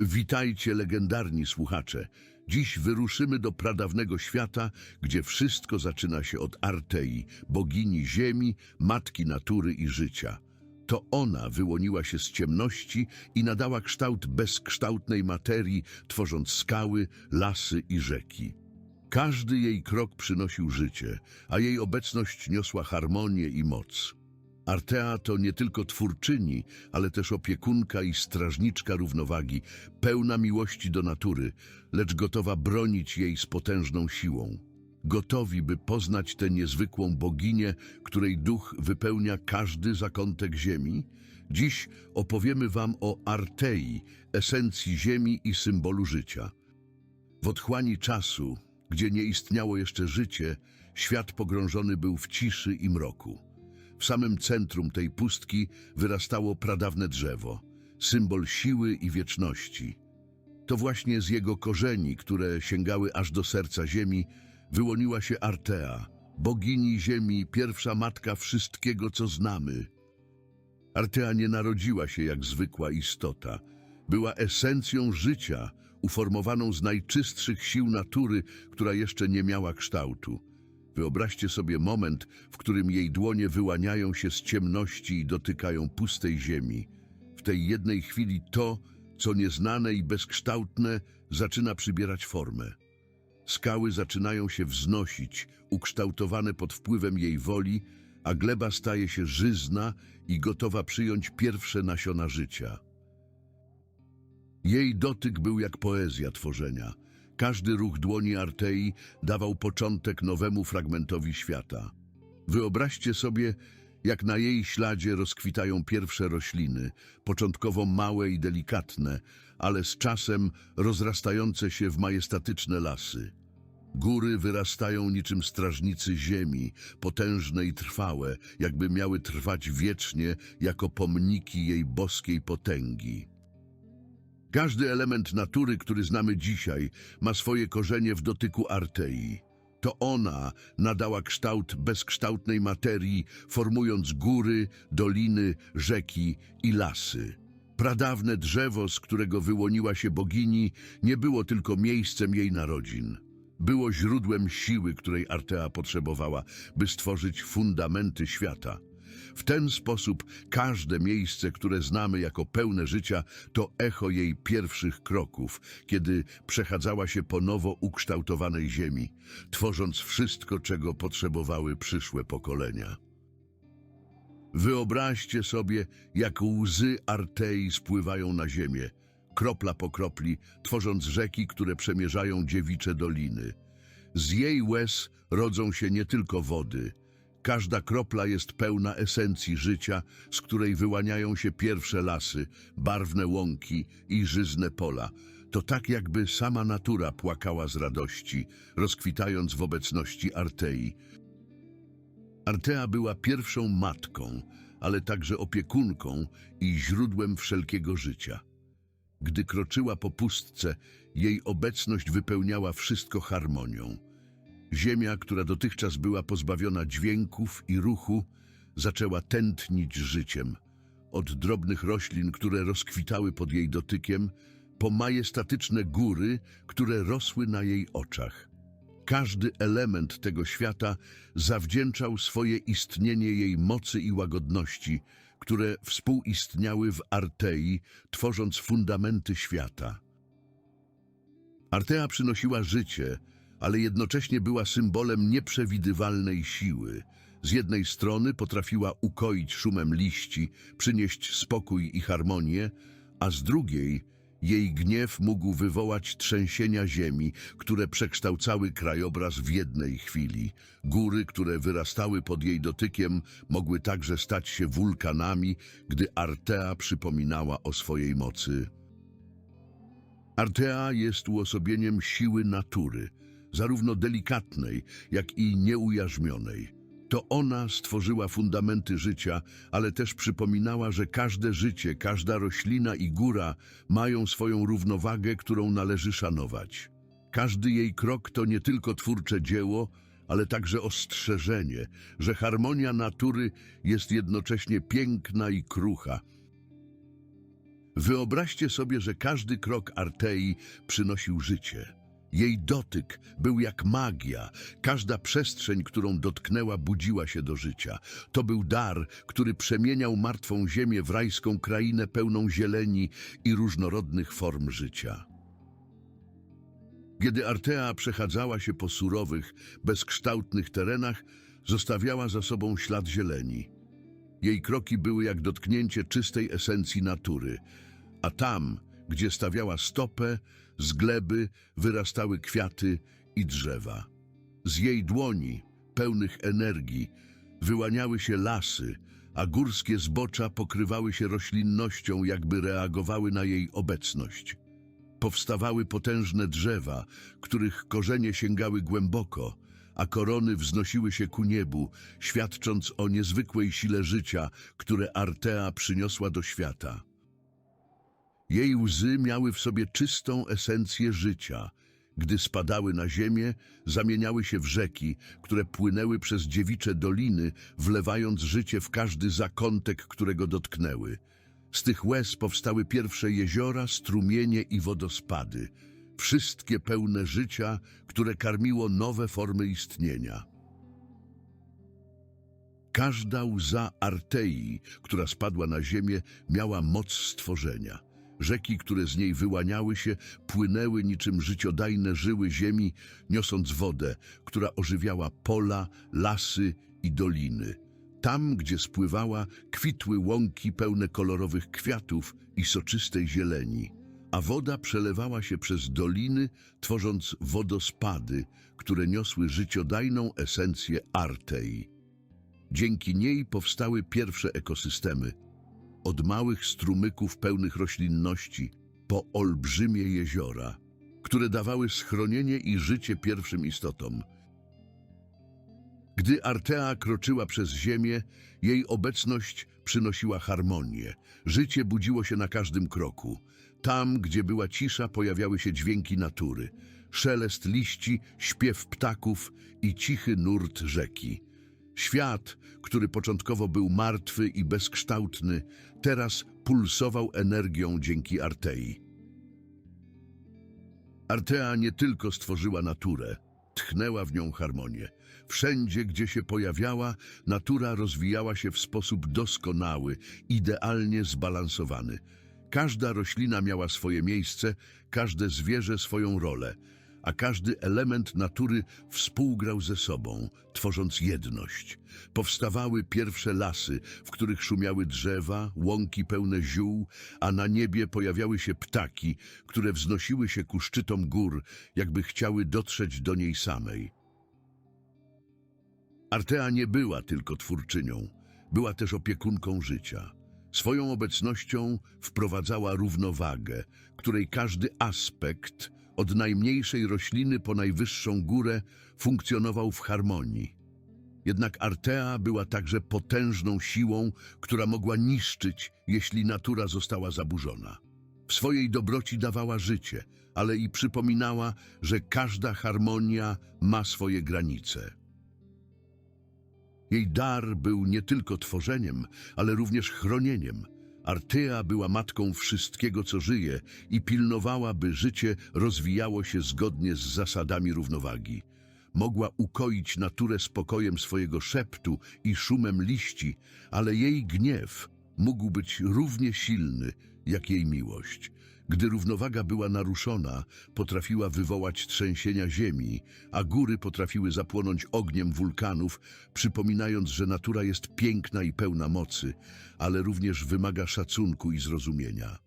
Witajcie, legendarni słuchacze. Dziś wyruszymy do pradawnego świata, gdzie wszystko zaczyna się od Artei, bogini ziemi, matki natury i życia. To ona wyłoniła się z ciemności i nadała kształt bezkształtnej materii, tworząc skały, lasy i rzeki. Każdy jej krok przynosił życie, a jej obecność niosła harmonię i moc. Artea to nie tylko twórczyni, ale też opiekunka i strażniczka równowagi, pełna miłości do natury, lecz gotowa bronić jej z potężną siłą. Gotowi, by poznać tę niezwykłą boginię, której duch wypełnia każdy zakątek ziemi? Dziś opowiemy wam o Artei, esencji ziemi i symbolu życia. W otchłani czasu, gdzie nie istniało jeszcze życie, świat pogrążony był w ciszy i mroku. W samym centrum tej pustki wyrastało pradawne drzewo, symbol siły i wieczności. To właśnie z jego korzeni, które sięgały aż do serca ziemi, wyłoniła się Artea, bogini ziemi, pierwsza matka wszystkiego, co znamy. Artea nie narodziła się jak zwykła istota. Była esencją życia, uformowaną z najczystszych sił natury, która jeszcze nie miała kształtu. Wyobraźcie sobie moment, w którym jej dłonie wyłaniają się z ciemności i dotykają pustej ziemi. W tej jednej chwili to, co nieznane i bezkształtne, zaczyna przybierać formę. Skały zaczynają się wznosić, ukształtowane pod wpływem jej woli, a gleba staje się żyzna i gotowa przyjąć pierwsze nasiona życia. Jej dotyk był jak poezja tworzenia. Każdy ruch dłoni Artei dawał początek nowemu fragmentowi świata. Wyobraźcie sobie, jak na jej śladzie rozkwitają pierwsze rośliny, początkowo małe i delikatne, ale z czasem rozrastające się w majestatyczne lasy. Góry wyrastają niczym strażnicy ziemi, potężne i trwałe, jakby miały trwać wiecznie jako pomniki jej boskiej potęgi. Każdy element natury, który znamy dzisiaj, ma swoje korzenie w dotyku Artei. To ona nadała kształt bezkształtnej materii, formując góry, doliny, rzeki i lasy. Pradawne drzewo, z którego wyłoniła się bogini, nie było tylko miejscem jej narodzin. Było źródłem siły, której Artea potrzebowała, by stworzyć fundamenty świata. W ten sposób każde miejsce, które znamy jako pełne życia, to echo jej pierwszych kroków, kiedy przechadzała się po nowo ukształtowanej ziemi, tworząc wszystko, czego potrzebowały przyszłe pokolenia. Wyobraźcie sobie, jak łzy Artei spływają na ziemię, kropla po kropli, tworząc rzeki, które przemierzają dziewicze doliny. Z jej łez rodzą się nie tylko wody, Każda kropla jest pełna esencji życia, z której wyłaniają się pierwsze lasy, barwne łąki i żyzne pola. To tak jakby sama natura płakała z radości, rozkwitając w obecności Artei. Artea była pierwszą matką, ale także opiekunką i źródłem wszelkiego życia. Gdy kroczyła po pustce, jej obecność wypełniała wszystko harmonią. Ziemia, która dotychczas była pozbawiona dźwięków i ruchu, zaczęła tętnić życiem. Od drobnych roślin, które rozkwitały pod jej dotykiem, po majestatyczne góry, które rosły na jej oczach. Każdy element tego świata zawdzięczał swoje istnienie jej mocy i łagodności, które współistniały w Artei, tworząc fundamenty świata. Artea przynosiła życie, ale jednocześnie była symbolem nieprzewidywalnej siły. Z jednej strony potrafiła ukoić szumem liści, przynieść spokój i harmonię, a z drugiej jej gniew mógł wywołać trzęsienia ziemi, które przekształcały krajobraz w jednej chwili. Góry, które wyrastały pod jej dotykiem, mogły także stać się wulkanami, gdy Artea przypominała o swojej mocy. Artea jest uosobieniem siły natury, zarówno delikatnej, jak i nieujarzmionej. To ona stworzyła fundamenty życia, ale też przypominała, że każde życie, każda roślina i góra mają swoją równowagę, którą należy szanować. Każdy jej krok to nie tylko twórcze dzieło, ale także ostrzeżenie, że harmonia natury jest jednocześnie piękna i krucha. Wyobraźcie sobie, że każdy krok Artei przynosił życie. Jej dotyk był jak magia. Każda przestrzeń, którą dotknęła, budziła się do życia. To był dar, który przemieniał martwą ziemię w rajską krainę pełną zieleni i różnorodnych form życia. Kiedy Artea przechadzała się po surowych, bezkształtnych terenach, zostawiała za sobą ślad zieleni. Jej kroki były jak dotknięcie czystej esencji natury, a tam, gdzie stawiała stopę, z gleby wyrastały kwiaty i drzewa. Z jej dłoni, pełnych energii, wyłaniały się lasy, a górskie zbocza pokrywały się roślinnością, jakby reagowały na jej obecność. Powstawały potężne drzewa, których korzenie sięgały głęboko, a korony wznosiły się ku niebu, świadcząc o niezwykłej sile życia, które Artea przyniosła do świata. Jej łzy miały w sobie czystą esencję życia. Gdy spadały na ziemię, zamieniały się w rzeki, które płynęły przez dziewicze doliny, wlewając życie w każdy zakątek, którego dotknęły. Z tych łez powstały pierwsze jeziora, strumienie i wodospady. Wszystkie pełne życia, które karmiło nowe formy istnienia. Każda łza Artei, która spadła na ziemię, miała moc stworzenia. Rzeki, które z niej wyłaniały się, płynęły niczym życiodajne żyły ziemi, niosąc wodę, która ożywiała pola, lasy i doliny. Tam, gdzie spływała, kwitły łąki pełne kolorowych kwiatów i soczystej zieleni, a woda przelewała się przez doliny, tworząc wodospady, które niosły życiodajną esencję Artei. Dzięki niej powstały pierwsze ekosystemy, od małych strumyków pełnych roślinności po olbrzymie jeziora, które dawały schronienie i życie pierwszym istotom. Gdy Artea kroczyła przez ziemię, jej obecność przynosiła harmonię. Życie budziło się na każdym kroku. Tam, gdzie była cisza, pojawiały się dźwięki natury. Szelest liści, śpiew ptaków i cichy nurt rzeki. Świat, który początkowo był martwy i bezkształtny, teraz pulsował energią dzięki Artei. Artea nie tylko stworzyła naturę, tchnęła w nią harmonię. Wszędzie, gdzie się pojawiała, natura rozwijała się w sposób doskonały, idealnie zbalansowany. Każda roślina miała swoje miejsce, każde zwierzę swoją rolę, a każdy element natury współgrał ze sobą, tworząc jedność. Powstawały pierwsze lasy, w których szumiały drzewa, łąki pełne ziół, a na niebie pojawiały się ptaki, które wznosiły się ku szczytom gór, jakby chciały dotrzeć do niej samej. Artea nie była tylko twórczynią, była też opiekunką życia. Swoją obecnością wprowadzała równowagę, której każdy aspekt, od najmniejszej rośliny po najwyższą górę, funkcjonował w harmonii. Jednak Artea była także potężną siłą, która mogła niszczyć, jeśli natura została zaburzona. W swojej dobroci dawała życie, ale i przypominała, że każda harmonia ma swoje granice. Jej dar był nie tylko tworzeniem, ale również chronieniem. Artea była matką wszystkiego, co żyje i pilnowała, by życie rozwijało się zgodnie z zasadami równowagi. Mogła ukoić naturę spokojem swojego szeptu i szumem liści, ale jej gniew mógł być równie silny jak jej miłość. Gdy równowaga była naruszona, potrafiła wywołać trzęsienia ziemi, a góry potrafiły zapłonąć ogniem wulkanów, przypominając, że natura jest piękna i pełna mocy, ale również wymaga szacunku i zrozumienia.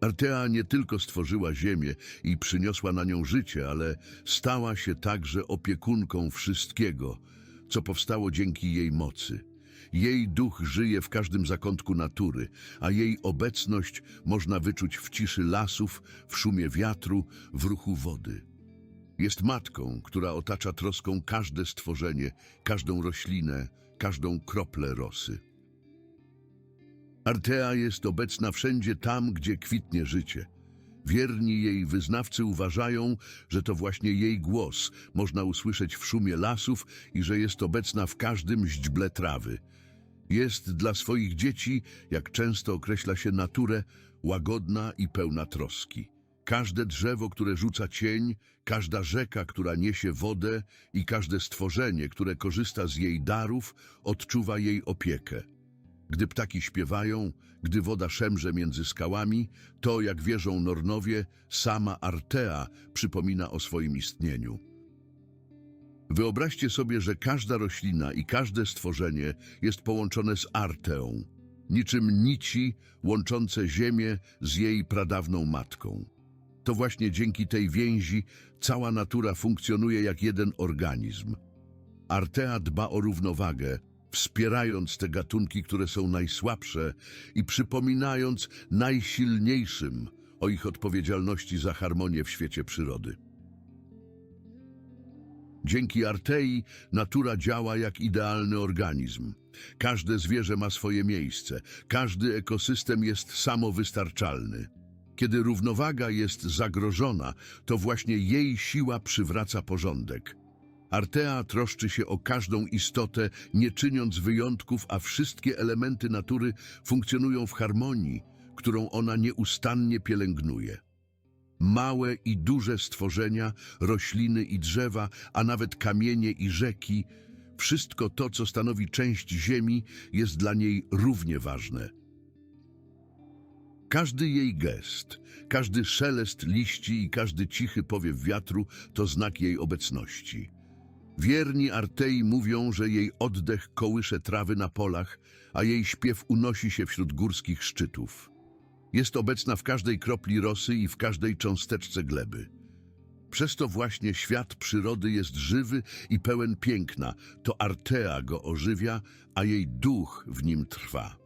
Artea nie tylko stworzyła ziemię i przyniosła na nią życie, ale stała się także opiekunką wszystkiego, co powstało dzięki jej mocy. Jej duch żyje w każdym zakątku natury, a jej obecność można wyczuć w ciszy lasów, w szumie wiatru, w ruchu wody. Jest matką, która otacza troską każde stworzenie, każdą roślinę, każdą kroplę rosy. Artea jest obecna wszędzie tam, gdzie kwitnie życie. Wierni jej wyznawcy uważają, że to właśnie jej głos można usłyszeć w szumie lasów i że jest obecna w każdym źdźble trawy. Jest dla swoich dzieci, jak często określa się naturę, łagodna i pełna troski. Każde drzewo, które rzuca cień, każda rzeka, która niesie wodę i każde stworzenie, które korzysta z jej darów, odczuwa jej opiekę. Gdy ptaki śpiewają, gdy woda szemrze między skałami, to, jak wierzą Nornowie, sama Artea przypomina o swoim istnieniu. Wyobraźcie sobie, że każda roślina i każde stworzenie jest połączone z Arteą, niczym nici łączące Ziemię z jej pradawną matką. To właśnie dzięki tej więzi cała natura funkcjonuje jak jeden organizm. Artea dba o równowagę, wspierając te gatunki, które są najsłabsze i przypominając najsilniejszym o ich odpowiedzialności za harmonię w świecie przyrody. Dzięki Artei natura działa jak idealny organizm. Każde zwierzę ma swoje miejsce, każdy ekosystem jest samowystarczalny. Kiedy równowaga jest zagrożona, to właśnie jej siła przywraca porządek. Artea troszczy się o każdą istotę, nie czyniąc wyjątków, a wszystkie elementy natury funkcjonują w harmonii, którą ona nieustannie pielęgnuje. Małe i duże stworzenia, rośliny i drzewa, a nawet kamienie i rzeki, wszystko to, co stanowi część Ziemi, jest dla niej równie ważne. Każdy jej gest, każdy szelest liści i każdy cichy powiew wiatru to znak jej obecności. Wierni Artei mówią, że jej oddech kołysze trawy na polach, a jej śpiew unosi się wśród górskich szczytów. Jest obecna w każdej kropli rosy i w każdej cząsteczce gleby. Przez to właśnie świat przyrody jest żywy i pełen piękna. To Artea go ożywia, a jej duch w nim trwa.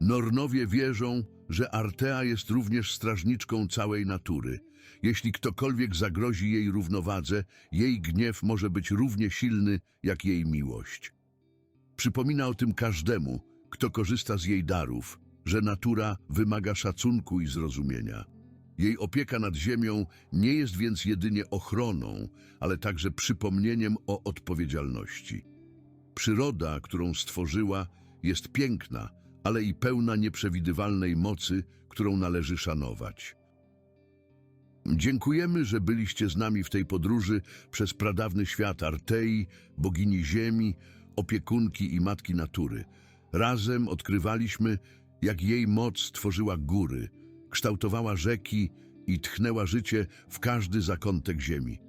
Nornowie wierzą, że Artea jest również strażniczką całej natury. Jeśli ktokolwiek zagrozi jej równowadze, jej gniew może być równie silny jak jej miłość. Przypomina o tym każdemu, kto korzysta z jej darów, że natura wymaga szacunku i zrozumienia. Jej opieka nad ziemią nie jest więc jedynie ochroną, ale także przypomnieniem o odpowiedzialności. Przyroda, którą stworzyła, jest piękna, ale i pełna nieprzewidywalnej mocy, którą należy szanować. Dziękujemy, że byliście z nami w tej podróży przez pradawny świat Artei, bogini ziemi, opiekunki i matki natury. Razem odkrywaliśmy, jak jej moc tworzyła góry, kształtowała rzeki i tchnęła życie w każdy zakątek ziemi.